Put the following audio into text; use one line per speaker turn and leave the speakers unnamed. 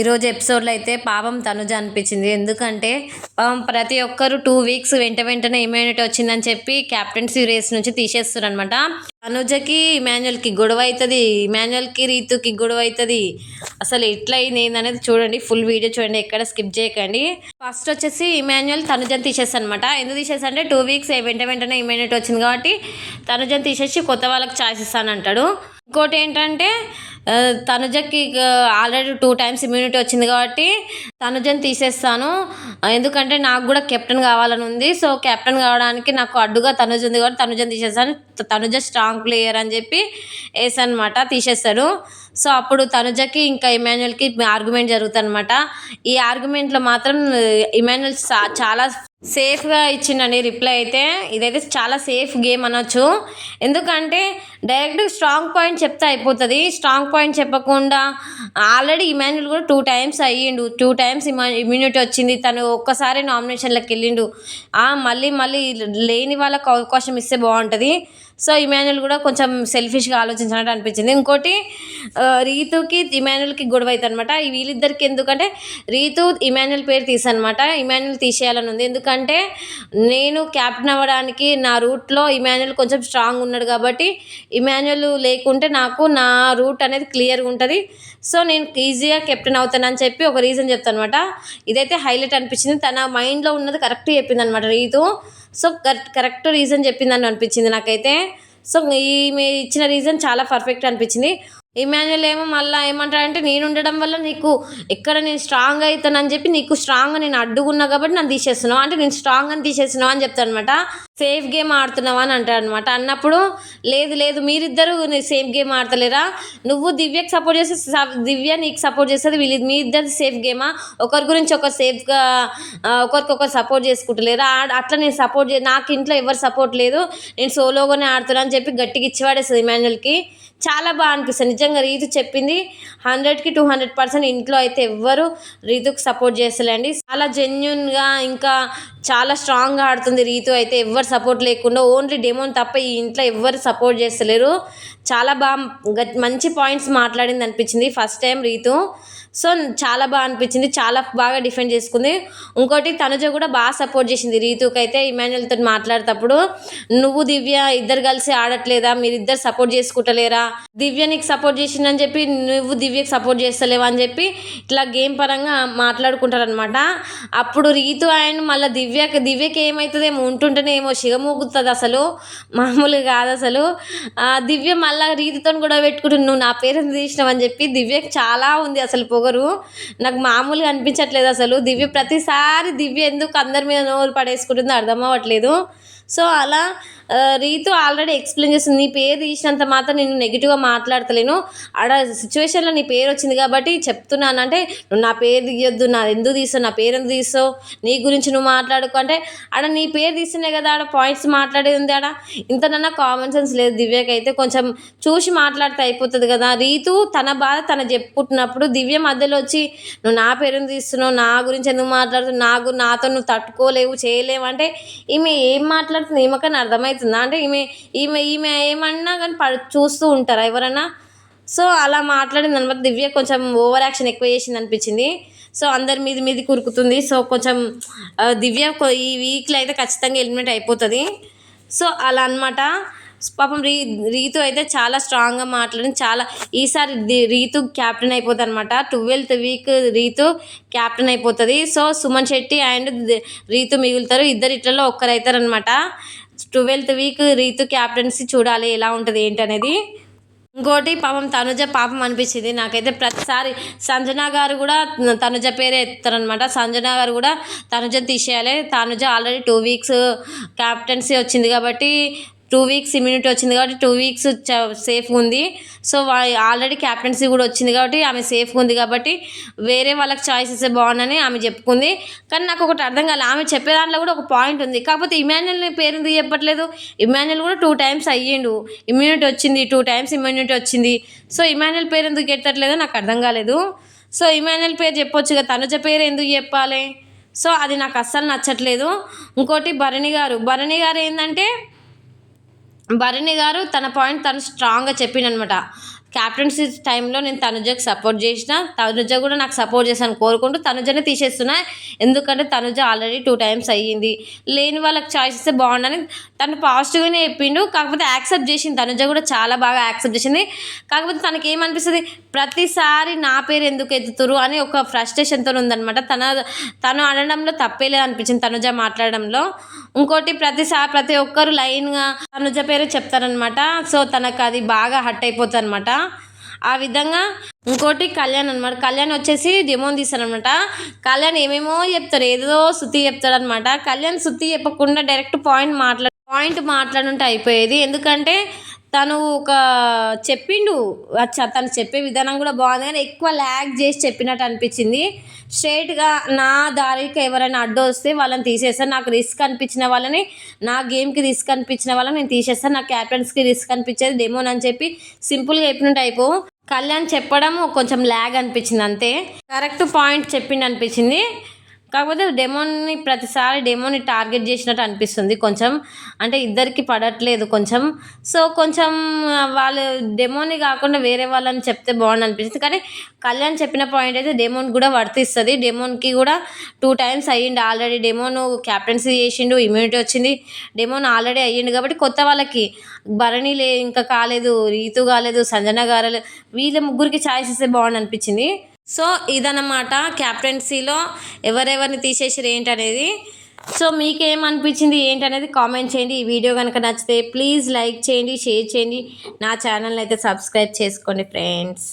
ఈరోజు ఎపిసోడ్లో అయితే పాపం తనుజ అనిపించింది. ఎందుకంటే పాపం ప్రతి ఒక్కరు టూ వీక్స్ వెంట వెంటనే ఇమ్యూనిటీ వచ్చిందని చెప్పి క్యాప్టెన్సీ రేస్ నుంచి తీసేస్తారు అనమాట తనుజకి ఇమాన్యువల్కి గొడవ అవుతుంది ఇమాన్యువల్కి రీతుకి గొడవ అవుతుంది అసలు ఎట్లా అయింది ఏందనేది చూడండి. ఫుల్ వీడియో చూడండి. ఎక్కడ స్కిప్ చేయకండి. ఫస్ట్ వచ్చేసి ఇమాన్యువల్ తనుజని తీసేస్తాను అనమాట ఎందుకు తీసేస్తా అంటే టూ వీక్స్ వెంట వెంటనే ఇమ్యూనిటీ వచ్చింది కాబట్టి తనుజని తీసేసి కొత్త వాళ్ళకి ఛాయిస్ ఇస్తాను అంటాడు ఇంకోటి ఏంటంటే తనుజకి ఆల్రెడీ టూ టైమ్స్ ఇమ్యూనిటీ వచ్చింది కాబట్టి తనుజని తీసేస్తాను. ఎందుకంటే నాకు కూడా కెప్టెన్ కావాలని ఉంది. సో కెప్టెన్ కావడానికి నాకు అడ్డుగా తనుజ ఉంది కాబట్టి తనుజని తీసేస్తాను. తనుజ స్ట్రాంగ్ ప్లేయర్ అని చెప్పి వేసనమాట తీసేస్తాడు. సో అప్పుడు తనుజకి ఇంకా ఇమాన్యుయల్కి ఆర్గ్యుమెంట్ జరుగుతుంది అనమాట ఈ ఆర్గ్యుమెంట్లో మాత్రం ఇమాన్యుయల్ చాలా సేఫ్గా ఇచ్చిండండి రిప్లై అయితే. ఇదైతే చాలా సేఫ్ గేమ్ అనొచ్చు. ఎందుకంటే డైరెక్ట్ స్ట్రాంగ్ పాయింట్ చెప్తే అయిపోతుంది. స్ట్రాంగ్ పాయింట్ చెప్పకుండా ఆల్రెడీ ఇమాన్యుల్ కూడా టూ టైమ్స్ అయ్యిండు. టూ టైమ్స్ ఇమా ఇమ్యూనిటీ వచ్చింది. తను ఒక్కసారి నామినేషన్లకు వెళ్ళిండు మళ్ళీ మళ్ళీ లేని వాళ్ళకి అవకాశం ఇస్తే బాగుంటుంది. సో ఇమాన్యుల్ కూడా కొంచెం సెల్ఫిష్గా ఆలోచించినట్టు అనిపించింది. ఇంకోటి రీతుకి ఇమాన్యుల్కి గొడవ అవుతుంది అనమాట వీళ్ళిద్దరికి ఎందుకంటే రీతు ఇమాన్యుల్ పేరు తీసనమాట ఇమాన్యుల్ తీసేయాలని ఉంది. ఎందుకంటే నేను క్యాప్టెన్ అవ్వడానికి నా రూట్లో ఇమాన్యుల్ కొంచెం స్ట్రాంగ్ ఉన్నాడు కాబట్టి ఇమాన్యుల్ లేకుంటే నాకు నా రూట్ అనేది క్లియర్గా ఉంటుంది. సో నేను ఈజీగా కెప్టెన్ అవుతానని చెప్పి ఒక రీజన్ చెప్తాను అనమాట ఇదైతే హైలైట్ అనిపించింది. తన మైండ్లో ఉన్నది కరెక్ట్ చెప్పింది అనమాట Rithu. So correct correct reason చెప్పిందని అనిపించింది నాకైతే. సో ఈమె ఇచ్చిన రీజన్ చాలా పర్ఫెక్ట్ అనిపించింది. ఇమాన్యుల్ ఏమో మళ్ళీ ఏమంటాడంటే నేను ఉండడం వల్ల నీకు ఎక్కడ నేను స్ట్రాంగ్ అవుతానని చెప్పి నీకు స్ట్రాంగ్ నేను అడ్డుకున్నా కాబట్టి నన్ను తీసేస్తున్నావు. అంటే నేను స్ట్రాంగ్ అని తీసేస్తున్నావు అని చెప్తాను అనమాట సేఫ్ గేమ్ ఆడుతున్నావు అని అంటాడు అనమాట అన్నప్పుడు లేదు లేదు మీరిద్దరు సేఫ్ గేమ్ ఆడతలేరా? నువ్వు దివ్యకి సపోర్ట్ చేస్తే దివ్య నీకు సపోర్ట్ చేస్తుంది వీళ్ళు మీ ఇద్దరు సేఫ్ గేమా? ఒకరి గురించి ఒకరు సేఫ్గా ఒకరికొకరు సపోర్ట్ చేసుకుంటలేరా? ఆ- అట్లా నేను సపోర్ట్ చే నాకు ఇంట్లో ఎవరు సపోర్ట్ లేదు. నేను సోలోగానే ఆడుతున్నా అని చెప్పి గట్టిగా ఇచ్చివాడేస్తుంది ఇమాన్యుల్కి చాలా బాగా అనిపిస్తుంది. నిజంగా రీతు చెప్పింది హండ్రెడ్కి టూ హండ్రెడ్ పర్సెంట్ ఇంట్లో అయితే ఎవ్వరు రీతుకు సపోర్ట్ చేస్తలేండి. చాలా జెన్యున్గా ఇంకా చాలా స్ట్రాంగ్గా ఆడుతుంది రీతు అయితే. ఎవ్వరు సపోర్ట్ లేకుండా ఓన్లీ డెమోన్ తప్ప ఈ ఇంట్లో ఎవ్వరు సపోర్ట్ చేస్తలేరు. చాలా బాగా మంచి పాయింట్స్ మాట్లాడింది అనిపించింది ఫస్ట్ టైం రీతు. సో చాలా బాగా అనిపించింది. చాలా బాగా డిఫెండ్ చేసుకుంది. ఇంకోటి తనుజ కూడా బాగా సపోర్ట్ చేసింది. రీతుకైతే అయితే ఇమాన్యుల్తో మాట్లాడేటప్పుడు నువ్వు దివ్య ఇద్దరు కలిసి ఆడట్లేదా? మీరిద్దరు సపోర్ట్ చేసుకుంటలేరా? దివ్య నీకు సపోర్ట్ చేసిందని చెప్పి నువ్వు దివ్యకి సపోర్ట్ చేస్తలేవా? అని చెప్పి ఇట్లా గేమ్ పరంగా మాట్లాడుకుంటారనమాట అప్పుడు రీతు అండ్ మళ్ళీ దివ్యకి దివ్యకి ఏమవుతుందేమో ఉంటుంటేనే ఏమో శిగమూగుతుంది అసలు. మామూలుగా కాదు అసలు. దివ్య మళ్ళీ రీతితో కూడా పెట్టుకుంటు నువ్వు నా పేరు తీసినావు? అని చెప్పి దివ్యకి చాలా ఉంది అసలు పొగ పొగరు నాకు మామూలుగా అనిపించట్లేదు అసలు. దివ్య ప్రతిసారి దివ్య ఎందుకు అందరి మీద నోరు పడేసుకుంటుందో అర్థం అవ్వట్లేదు. సో అలా రీతు ఆల్రెడీ ఎక్స్ప్లెయిన్ చేస్తుంది నీ పేరు తీసినంత మాత్రం నేను నెగిటివ్గా మాట్లాడతలేను. ఆడ సిచ్యువేషన్లో నీ పేరు వచ్చింది కాబట్టి చెప్తున్నాను. అంటే నువ్వు నా పేరు తీయొద్దు నా ఎందుకు తీసావు నా పేరు ఎందుకు తీసావు నీ గురించి నువ్వు మాట్లాడుకో. అంటే ఆడ నీ పేరు తీసినే కదా ఆడ పాయింట్స్ మాట్లాడేది ఉంది ఆడ. ఇంతనన్నా కామన్ సెన్స్ లేదు దివ్యకి అయితే. కొంచెం చూసి మాట్లాడితే అయిపోతుంది కదా. రీతు తన బాధ తన చెప్పుకుంటున్నప్పుడు దివ్య మధ్యలో వచ్చి నువ్వు నా పేరు తీస్తున్నావు నా గురించి ఎందుకు మాట్లాడుతున్నావు నాకు నాతో నువ్వు తట్టుకోలేవు చేయలేవు. అంటే ఈమె ఏం మాట్లాడుతుంది ఈమెకని అర్థమవుతుందా అంటే ఈమె ఈమె ఈమె ఏమన్నా కానీ ప చూస్తూ ఉంటారా ఎవరన్నా? సో అలా మాట్లాడింది అనమాట. దివ్య కొంచెం ఓవర్ యాక్షన్ ఎక్కువ చేసింది అనిపించింది. సో అందరి మీది మీది కురుకుతుంది. సో కొంచెం దివ్య ఈ వీక్లో అయితే ఖచ్చితంగా ఎలిమినేట్ అయిపోతుంది. సో అలా అనమాట. పాపం రీ రీతు అయితే చాలా స్ట్రాంగ్గా మాట్లాడి చాలా ఈసారి రీతు క్యాప్టెన్ అయిపోతుంది అనమాట. ట్వెల్త్ వీక్ రీతు క్యాప్టెన్ అయిపోతుంది. సో సుమన్ శెట్టి అండ్ రీతు మిగులుతారు. ఇద్దరు ఇట్లలో ఒక్కరు అవుతారు అనమాట ట్వెల్త్ వీక్ రీతు క్యాప్టెన్సీ చూడాలి ఎలా ఉంటుంది ఏంటి అనేది. ఇంకోటి పాపం తనుజ పాపం అనిపించింది. నాకైతే ప్రతిసారి సంజన గారు కూడా తనుజ పేరే ఎత్తారనమాట సంజన గారు కూడా తనుజ తీసేయాలి. Tanuja already two weeks captaincy వచ్చింది కాబట్టి టూ వీక్స్ ఇమ్యూనిటీ వచ్చింది కాబట్టి టూ వీక్స్ సేఫ్గా ఉంది. సో ఆల్రెడీ క్యాప్టెన్సీ కూడా వచ్చింది కాబట్టి ఆమె సేఫ్గా ఉంది కాబట్టి వేరే వాళ్ళకి చాయిస్ ఇస్తే బాగుందని ఆమె చెప్పుకుంది. కానీ నాకు ఒకటి అర్థం కాలేదు ఆమె చెప్పే దాంట్లో కూడా ఒక పాయింట్ ఉంది. కాకపోతే ఇమాన్యుల్ పేరు ఎందుకు చెప్పట్లేదు. ఇమాన్యుల్ కూడా టూ టైమ్స్ అయ్యిండు. ఇమ్యూనిటీ వచ్చింది టూ టైమ్స్ ఇమ్యూనిటీ వచ్చింది. సో ఇమాన్యుల్ పేరు ఎందుకు ఎత్తట్లేదో నాకు అర్థం కాలేదు. సో ఇమాన్యుల్ పేరు చెప్పొచ్చు కదా తనుజ పేరు ఎందుకు చెప్పాలి? సో అది నాకు అస్సలు నచ్చట్లేదు. ఇంకోటి భరణి గారు. భరణి గారు ఏంటంటే భరణి గారు తన పాయింట్ తను స్ట్రాంగ్గా చెప్పిండనమాట క్యాప్టెన్సీ టైంలో నేను తనుజకు సపోర్ట్ చేసిన. తనుజ కూడా నాకు సపోర్ట్ చేశాను కోరుకుంటూ తనుజనే తీసేస్తున్నా. ఎందుకంటే తనుజ ఆల్రెడీ టూ టైమ్స్ అయ్యింది. లేని వాళ్ళకి చాయిస్ ఇస్తే బాగుండని తను పాజిటివ్గానే చెప్పిండు. కాకపోతే యాక్సెప్ట్ చేసింది. తనుజ కూడా చాలా బాగా యాక్సెప్ట్ చేసింది. కాకపోతే తనకి ఏమనిపిస్తుంది? ప్రతిసారి నా పేరు ఎందుకు ఎత్తుతురు అని ఒక ఫ్రస్ట్రేషన్తో ఉందనమాట తన తను అనడంలో తప్పే లేదనిపించింది తనుజ మాట్లాడడంలో. ఇంకోటి ప్రతిసారి ప్రతి ఒక్కరు లైన్గా తనుజ పేరు చెప్తారనమాట సో తనకు అది బాగా హట్ అయిపోతుంది అనమాట ఆ విధంగా ఇంకోటి కళ్యాణ్ అనమాట కళ్యాణ్ వచ్చేసి డెమోన్ తీస్తారనమాట కళ్యాణ్ ఏమేమో చెప్తారు ఏదో శుద్ధి చెప్తాడు అనమాట కళ్యాణ్ శుద్ధి చెప్పకుండా డైరెక్ట్ పాయింట్ మాట్లా పాయింట్ మాట్లాడుంటే అయిపోయేది. ఎందుకంటే తను ఒక చెప్పిండు. అచ్చా తను చెప్పే విధానం కూడా బాగుంది కానీ ఎక్కువ ల్యాగ్ చేసి చెప్పినట్టు అనిపించింది. స్ట్రైట్గా నా దారికి ఎవరైనా అడ్డు వస్తే వాళ్ళని తీసేస్తాను నాకు రిస్క్ అనిపించిన వాళ్ళని నా గేమ్కి రిస్క్ అనిపించిన వాళ్ళని నేను తీసేస్తాను నా క్యాప్టెన్స్కి రిస్క్ అనిపించేది డెమోన్ అని చెప్పి సింపుల్గా చెప్పినట్టు అయిపో. కళ్యాణ్ చెప్పడం కొంచెం ల్యాగ్ అనిపించింది అంతే. కరెక్ట్ పాయింట్ చెప్పిండు అనిపించింది. కాకపోతే డెమోని ప్రతిసారి డెమోని టార్గెట్ చేసినట్టు అనిపిస్తుంది. కొంచెం అంటే ఇద్దరికి పడట్లేదు కొంచెం. సో కొంచెం వాళ్ళు డెమోని కాకుండా వేరే వాళ్ళని చెప్తే బాగుండు అనిపిస్తుంది. కానీ కళ్యాణ్ చెప్పిన పాయింట్ అయితే డెమోన్ కూడా వర్తిస్తుంది. డెమోన్కి కూడా టూ టైమ్స్ అయ్యిండు. ఆల్రెడీ డెమోను క్యాప్టెన్సీ చేసిండు ఇమ్యూనిటీ వచ్చింది. డెమోన్ ఆల్రెడీ అయ్యిండు కాబట్టి కొత్త వాళ్ళకి భరణి లే ఇంకా కాలేదు రీతు కాలేదు సంజన గారు వీళ్ళ ముగ్గురికి ఛాయిస్ ఇస్తే బాగుండు అనిపించింది. సో ఇదన్నమాట క్యాప్టెన్సీలో ఎవరెవరిని తీసేసారు ఏంటనేది. సో మీకేమనిపించింది ఏంటనేది కామెంట్ చేయండి. ఈ వీడియో కనుక నచ్చితే ప్లీజ్ లైక్ చేయండి షేర్ చేయండి. నా ఛానల్ని అయితే సబ్స్క్రైబ్ చేసుకోండి ఫ్రెండ్స్.